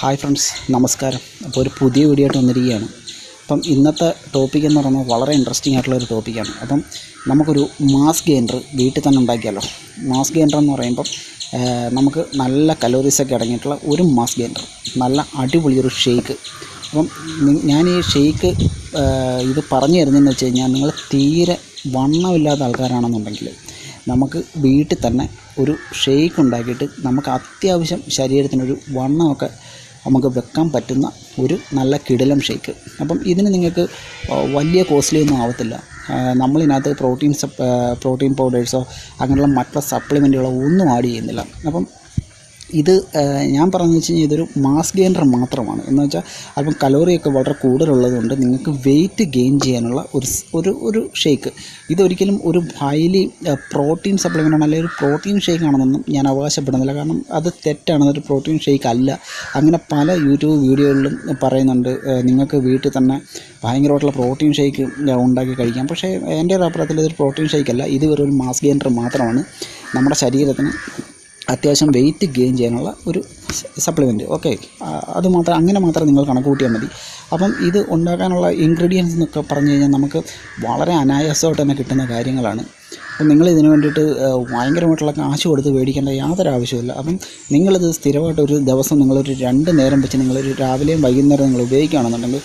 Hi friends നമസ്കാരം. അപ്പോൾ ഒരു പുതിയ വീഡിയോ ആയിട്ട് വന്നിരിക്കുകയാണ്. അപ്പം ഇന്നത്തെ ടോപ്പിക് എന്ന് പറയുന്നത് വളരെ ഇൻട്രസ്റ്റിംഗ് ആയിട്ടുള്ള ഒരു ടോപ്പിക്കാണ് അപ്പം നമുക്കൊരു മാസ് ഗ്രൈൻഡർ വീട്ടിൽ തന്നെ ഉണ്ടാക്കിയാലോ? മാസ് ഗ്രൈൻഡർ എന്ന് പറയുമ്പം നമുക്ക് നല്ല കലോറീസൊക്കെ അടങ്ങിയിട്ടുള്ള ഒരു മാസ് ഗ്രൈൻഡർ നല്ല അടിപൊളി ഒരു ഷേക്ക് അപ്പം ഞാൻ ഈ ഷേക്ക് ഇത് പറഞ്ഞു തരുന്നതെന്ന് വെച്ച് കഴിഞ്ഞാൽ നിങ്ങൾ തീരെ വണ്ണമില്ലാത്ത ആൾക്കാരാണെന്നുണ്ടെങ്കിൽ നമുക്ക് വീട്ടിൽ തന്നെ ഒരു ഷേക്ക് ഉണ്ടാക്കിയിട്ട് നമുക്ക് അത്യാവശ്യം ശരീരത്തിനൊരു വണ്ണമൊക്കെ നമുക്ക് വെക്കാൻ പറ്റുന്ന ഒരു നല്ല കിടിലം ഷേക്ക്. അപ്പം ഇതിന് നിങ്ങൾക്ക് വലിയ കോസ്റ്റ്ലി ഒന്നും ആവത്തില്ല. നമ്മളിതിനകത്ത് പ്രോട്ടീൻ പ്രോട്ടീൻ പൗഡേഴ്സോ അങ്ങനെയുള്ള മറ്റുള്ള സപ്ലിമെന്റുകളോ ഒന്നും ആഡ് ചെയ്യുന്നില്ല. അപ്പം ഇത് ഞാൻ പറഞ്ഞു വെച്ച് കഴിഞ്ഞാൽ ഇതൊരു മാസ് ഗെയിനർ മാത്രമാണ്. എന്ന് വെച്ചാൽ അല്പം കലോറിയൊക്കെ വളരെ കൂടുതലുള്ളതുകൊണ്ട് നിങ്ങൾക്ക് വെയിറ്റ് ഗെയിൻ ചെയ്യാനുള്ള ഒരു ഒരു ഒരു ഷേക്ക് ഇതൊരിക്കലും ഒരു ഹൈലി പ്രോട്ടീൻ സപ്ലിമെന്റ് ആണ് അല്ലെങ്കിൽ ഒരു പ്രോട്ടീൻ ഷേക്ക് ആണെന്നൊന്നും ഞാൻ അവകാശപ്പെടുന്നില്ല. കാരണം അത് തെറ്റാണ് അതൊരു പ്രോട്ടീൻ ഷേക്ക് അല്ല. അങ്ങനെ പല യൂട്യൂബ് വീഡിയോകളിലും പറയുന്നുണ്ട് നിങ്ങൾക്ക് വീട്ടിൽ തന്നെ ഭയങ്കരമായിട്ടുള്ള പ്രോട്ടീൻ ഷേക്ക് ഉണ്ടാക്കി കഴിക്കാം. പക്ഷേ എന്റെ ഒരു അഭിപ്രായത്തിൽ ഇതൊരു പ്രോട്ടീൻ ഷേക്ക് അല്ല ഇത് വെറും ഒരു മാസ് ഗെയിനർ മാത്രമാണ്. നമ്മുടെ ശരീരത്തിന് അത്യാവശ്യം വെയിറ്റ് ഗെയിൻ ചെയ്യാനുള്ള ഒരു സപ്ലിമെന്റ് ഓക്കെ അത് മാത്രം അങ്ങനെ മാത്രം നിങ്ങൾ കണക്ക് കൂട്ടിയാൽ മതി. അപ്പം ഇത് ഉണ്ടാക്കാനുള്ള ഇൻഗ്രീഡിയൻസ് എന്നൊക്കെ പറഞ്ഞു കഴിഞ്ഞാൽ നമുക്ക് വളരെ അനായാസമായിട്ട് തന്നെ കിട്ടുന്ന കാര്യങ്ങളാണ്. അപ്പം നിങ്ങൾ ഇതിന് വേണ്ടിയിട്ട് ഭയങ്കരമായിട്ടുള്ള കാശ് കൊടുത്ത് മേടിക്കേണ്ട യാതൊരു ആവശ്യമില്ല അപ്പം നിങ്ങളിത് സ്ഥിരമായിട്ട് ഒരു ദിവസം നിങ്ങളൊരു രണ്ട് നേരം വെച്ച് നിങ്ങളൊരു രാവിലെയും വൈകുന്നേരം നിങ്ങൾ ഉപയോഗിക്കുകയാണെന്നുണ്ടെങ്കിൽ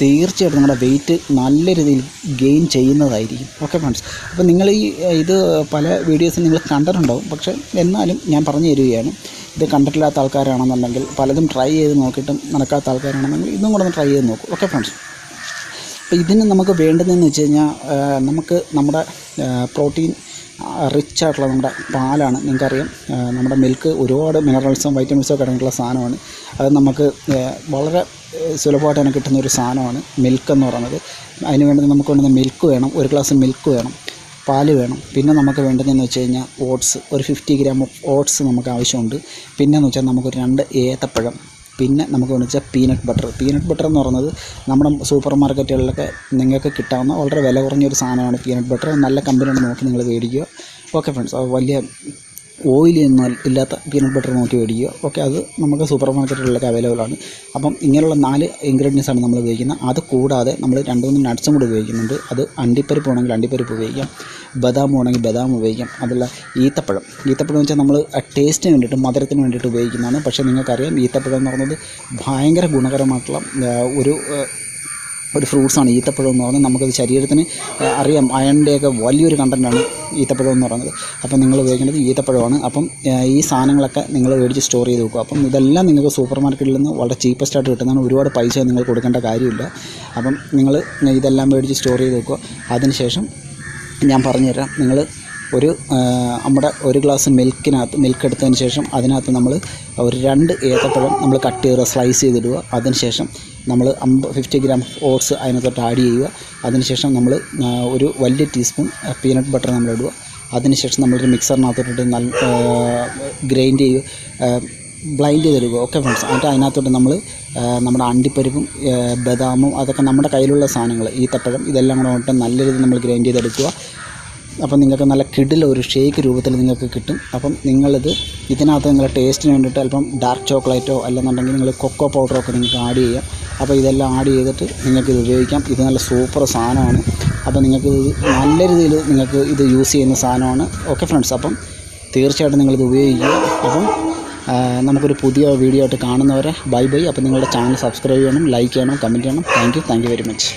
തീർച്ചയായിട്ടും നിങ്ങളുടെ വെയിറ്റ് നല്ല രീതിയിൽ ഗെയിൻ ചെയ്യുന്നതായിരിക്കും. ഓക്കെ ഫ്രണ്ട്സ് അപ്പോൾ നിങ്ങൾ ഈ ഇത് പല വീഡിയോസും നിങ്ങൾ കണ്ടിട്ടുണ്ടാവും. പക്ഷേ എന്നാലും ഞാൻ പറഞ്ഞു തരികയാണ്. ഇത് കണ്ടിട്ടില്ലാത്ത ആൾക്കാരാണെന്നുണ്ടെങ്കിൽ പലതും ട്രൈ ചെയ്ത് നോക്കിയിട്ടും നടക്കാത്ത ആൾക്കാരാണെന്നുണ്ടെങ്കിൽ ഇതും കൂടെ ഒന്ന് ട്രൈ ചെയ്ത് നോക്കും. ഓക്കെ ഫ്രണ്ട്സ് അപ്പോൾ ഇതിന് നമുക്ക് വേണ്ടതെന്ന് വെച്ച് കഴിഞ്ഞാൽ നമുക്ക് നമ്മുടെ പ്രോട്ടീൻ റിച്ച് ആയിട്ടുള്ള നമ്മുടെ പാലാണ് നിങ്ങൾക്കറിയാം. നമ്മുടെ മിൽക്ക് ഒരുപാട് മിനറൽസും വൈറ്റമിൻസും ഒക്കെ അടങ്ങിയിട്ടുള്ള സാധനമാണ്. അത് നമുക്ക് വളരെ സുലഭമായിട്ട് തന്നെ കിട്ടുന്ന ഒരു സാധനമാണ് മിൽക്ക് എന്ന് പറയുന്നത്. അതിന് വേണ്ടി നമുക്ക് വേണ്ടുന്ന മിൽക്ക് വേണം ഒരു ഗ്ലാസ് മിൽക്ക് വേണം പാൽ വേണം. പിന്നെ നമുക്ക് വേണ്ടതെന്ന് വെച്ച് കഴിഞ്ഞാൽ ഓട്സ് ഒരു ഫിഫ്റ്റി ഗ്രാം ഓഫ് ഓട്സ് നമുക്ക് ആവശ്യമുണ്ട്. പിന്നെന്ന് വെച്ചാൽ നമുക്ക് രണ്ട് ഏത്തപ്പഴം പിന്നെ നമുക്ക് വേണമെന്ന് വെച്ചാൽ പീനട്ട് ബട്ടർ പീനട്ട് ബട്ടർ എന്ന് പറയുന്നത് നമ്മുടെ സൂപ്പർ മാർക്കറ്റുകളിലൊക്കെ നിങ്ങൾക്ക് കിട്ടാവുന്ന വളരെ വില കുറഞ്ഞൊരു സാധനമാണ് പീനട്ട് ബട്ടർ നല്ല കമ്പനിയാണ് നോക്കി നിങ്ങൾ മേടിക്കുക. ഓക്കെ ഫ്രണ്ട്സ് വലിയ ഓയിലി എന്നാൽ ഇല്ലാത്ത പീനട്ട് ബട്ടർ നോക്കി മേടിക്കുക. ഓക്കെ അത് നമുക്ക് സൂപ്പർ മാർക്കറ്റുകളിലൊക്കെ അവൈലബിൾ ആണ്. അപ്പം ഇങ്ങനെയുള്ള നാല് ഇൻഗ്രീഡിയൻസ് ആണ് നമ്മൾ ഉപയോഗിക്കുന്നത്. അത് കൂടാതെ നമ്മൾ രണ്ട് മൂന്ന് നട്ട്സും കൂടി ഉപയോഗിക്കുന്നുണ്ട്. അത് അണ്ടിപ്പരിപ്പ് ആണെങ്കിൽ അണ്ടിപ്പരിപ്പ് ഉപയോഗിക്കാം. ബദാം ആണെങ്കിൽ ബദാം ഉപയോഗിക്കാം. അതുള്ള ഈത്തപ്പഴം. ഈത്തപ്പഴം വെച്ചാൽ നമ്മൾ ടേസ്റ്റിന് വേണ്ടിയിട്ട് മധുരത്തിന് വേണ്ടിയിട്ട് ഉപയോഗിക്കുന്നതാണ്. പക്ഷേ നിങ്ങൾക്കറിയാം ഈത്തപ്പഴം എന്ന് പറയുന്നത് ഭയങ്കര ഗുണകരമായിട്ടുള്ള ഒരു ഒരു ഫ്രൂട്ട്സാണ് ഈത്തപ്പഴം എന്ന് പറഞ്ഞാൽ നമുക്കത് ശരീരത്തിന് അറിയാം അയണിന്റെയൊക്കെ വലിയൊരു കണ്ടന്റാണ് ഈത്തപ്പഴം എന്ന് പറയുന്നത് അപ്പം നിങ്ങൾ ഉപയോഗിക്കേണ്ടത് ഈത്തപ്പഴമാണ്. അപ്പം ഈ സാധനങ്ങളൊക്കെ നിങ്ങൾ മേടിച്ച് സ്റ്റോർ ചെയ്ത് വെക്കുക. അപ്പം ഇതെല്ലാം നിങ്ങൾക്ക് സൂപ്പർ മാർക്കറ്റിൽ നിന്ന് വളരെ ചീപ്പസ്റ്റ് ആയിട്ട് കിട്ടുന്നതാണ്. ഒരുപാട് പൈസ നിങ്ങൾ കൊടുക്കേണ്ട കാര്യമില്ല. അപ്പം നിങ്ങൾ ഇതെല്ലാം മേടിച്ച് സ്റ്റോർ ചെയ്ത് വെക്കുക. അതിനുശേഷം ഞാൻ പറഞ്ഞുതരാം. നിങ്ങൾ ഒരു നമ്മുടെ ഒരു ഗ്ലാസ് മിൽക്കിനകത്ത് മിൽക്ക് എടുത്തതിന് ശേഷം അതിനകത്ത് നമ്മൾ ഒരു രണ്ട് ഏത്തപ്പഴം നമ്മൾ കട്ട് ചെയ്ത് സ്ലൈസ് ചെയ്തിടുക. അതിനുശേഷം നമ്മൾ അമ്പ ഫിഫ്റ്റി ഗ്രാം ഓട്സ് അതിനകത്തോട്ട് ആഡ് ചെയ്യുക. അതിനുശേഷം നമ്മൾ ഒരു വലിയ ടീസ്പൂൺ പീനട്ട് ബട്ടർ നമ്മൾ ഇടുക അതിനുശേഷം നമ്മളൊരു മിക്സറിനകത്തോട്ടിട്ട് നല്ല ഗ്രൈൻഡ് ചെയ്യുക. ബ്ലൈൻഡ് ചെയ്തെടുക്കുക. ഓക്കെ ഫ്രണ്ട്സ് എന്നിട്ട് അതിനകത്തോട്ട് നമ്മൾ നമ്മുടെ അണ്ടിപ്പരിപ്പും ബദാമും അതൊക്കെ നമ്മുടെ കയ്യിലുള്ള സാധനങ്ങൾ ഈത്തപ്പഴം ഇതെല്ലാം കൂടെ നല്ല രീതിയിൽ നമ്മൾ ഗ്രൈൻഡ് ചെയ്തെടുക്കുക. അപ്പം നിങ്ങൾക്ക് നല്ല കിടില ഒരു ഷേക്ക് രൂപത്തിൽ നിങ്ങൾക്ക് കിട്ടും. അപ്പം നിങ്ങളിത് ഇതിനകത്ത് നിങ്ങളുടെ ടേസ്റ്റിന് വേണ്ടിയിട്ട് അല്പം ഡാർക്ക് ചോക്ലേറ്റോ അല്ലെന്നുണ്ടെങ്കിൽ നിങ്ങൾ കൊക്കോ പൗഡറോ ഒക്കെ നിങ്ങൾക്ക് ആഡ് ചെയ്യാം. അപ്പോൾ ഇതെല്ലാം ആഡ് ചെയ്തിട്ട് നിങ്ങൾക്ക് ഇത് ഉപയോഗിക്കാം. ഇത് നല്ല സൂപ്പർ സാധനമാണ്. അപ്പോൾ നിങ്ങൾക്ക് നല്ല രീതിയിൽ നിങ്ങൾക്ക് ഇത് യൂസ് ചെയ്യുന്ന സാധനമാണ്. ഓക്കെ ഫ്രണ്ട്സ് അപ്പം തീർച്ചയായിട്ടും നിങ്ങളിത് ഉപയോഗിക്കുക. അപ്പം നമുക്കൊരു പുതിയ വീഡിയോ ആയിട്ട് കാണുന്നവരെ ബൈ ബൈ അപ്പോൾ നിങ്ങളുടെ ചാനൽ സബ്സ്ക്രൈബ് ചെയ്യണം ലൈക്ക് ചെയ്യണം കമന്റ് ചെയ്യണം. Thank you thank you very much